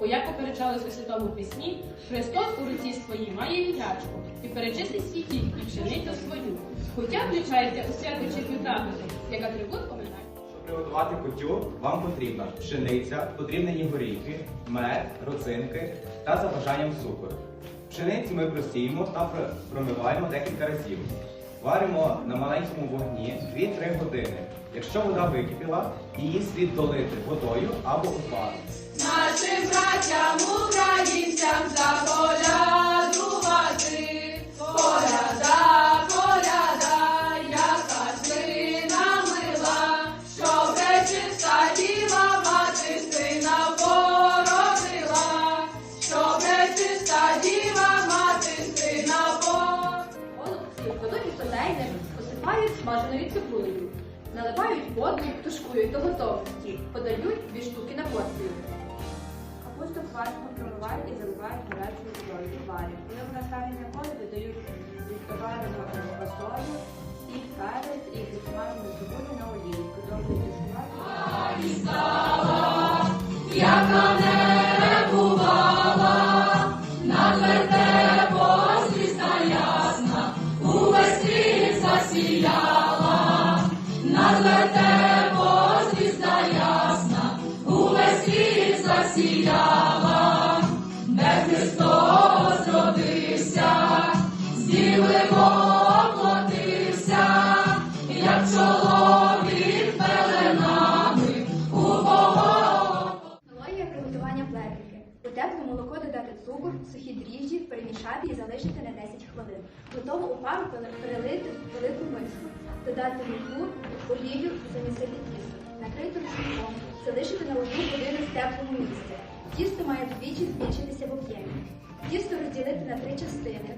Бо як попереджалось у святому письмі, Христос у руці своїй має вітрячку і перечистить свій хід і пшеницю свою. Хоча включається у свято чисту трапезу, як атрибут поминання. Щоб приготувати кутю, вам потрібна пшениця, потрібні горіхи, мед, роцинки та за бажанням цукор. Пшеницю ми просіємо та промиваємо декілька разів. Варимо на маленькому вогні 2-3 години. Якщо вода википіла, її слід долити водою або опару. Нашим братям українцям заколядувати. Посипають смаженою цибулею, наливають воду, тушкують до готовності, подають дві штуки на порцію. Капусту квашену промивають і заливають гарячою водою і варять. Коли вона стане м'якою, додають відпиваємо фасолю, сіль, перець і підсмажену цибулю на олії. Перемішати і залишити на 10 хвилин. Готову опару пере- перелити велику миску. Додати муку, олію, замісити тісто. Накрити рушником, залишити на одну годину в теплому місці. Тісто має вдвічі збільшитися в об'ємі. Тісто розділити на три частини.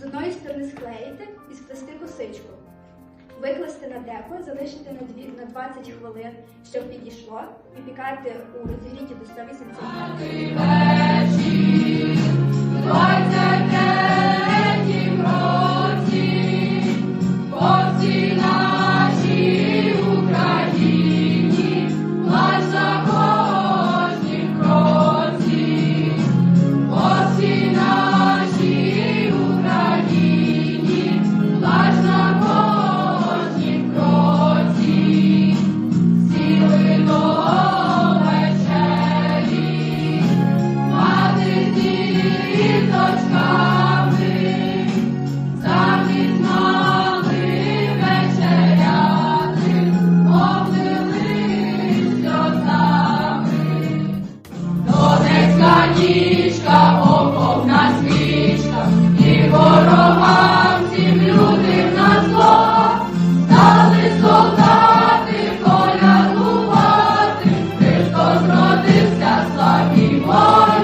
З одної сторони склеїти і сплести косичку. Викласти на деко, залишити на, дві, на 20 хвилин, щоб підійшло, випікати у розігріті до 180 Двадцять Why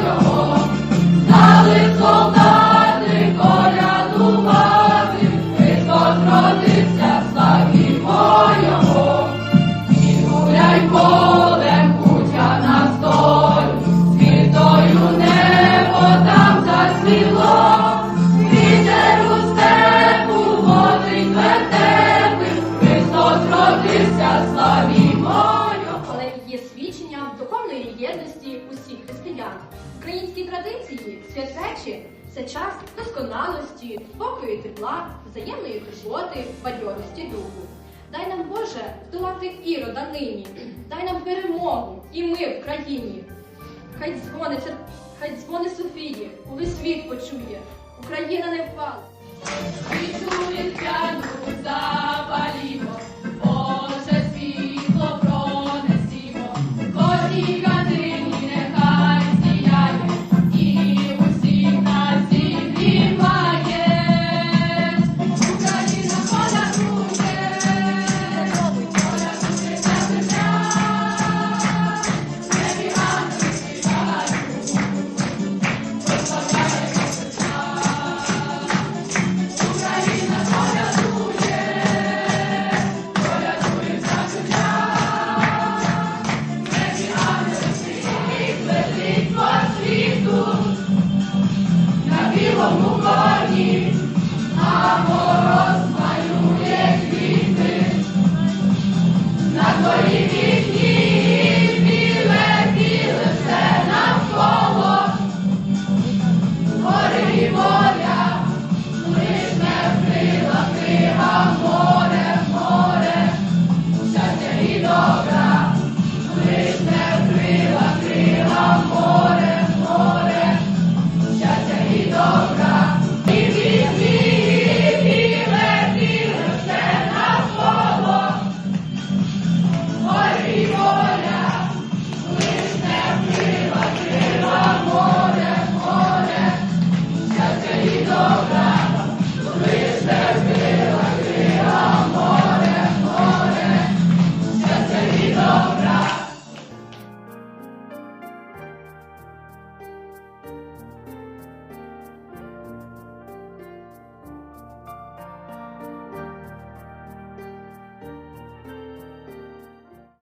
Його, солдати колядувати, Христос родився, Його. І гуляй полем путя на світою небо там засвіло, вітер у степу вертепи, Христос родився, славімо Його. але є свідченням духовної єдності. Українські традиції, святвечі це час досконалості, спокою, і тепла, взаємної турботи, бадьорості духу. Дай нам Боже здолати ірода нині, дай нам перемогу і ми в країні. Хай дзвони, цер- хай дзвони Софії, увесь світ почує, Україна не впала.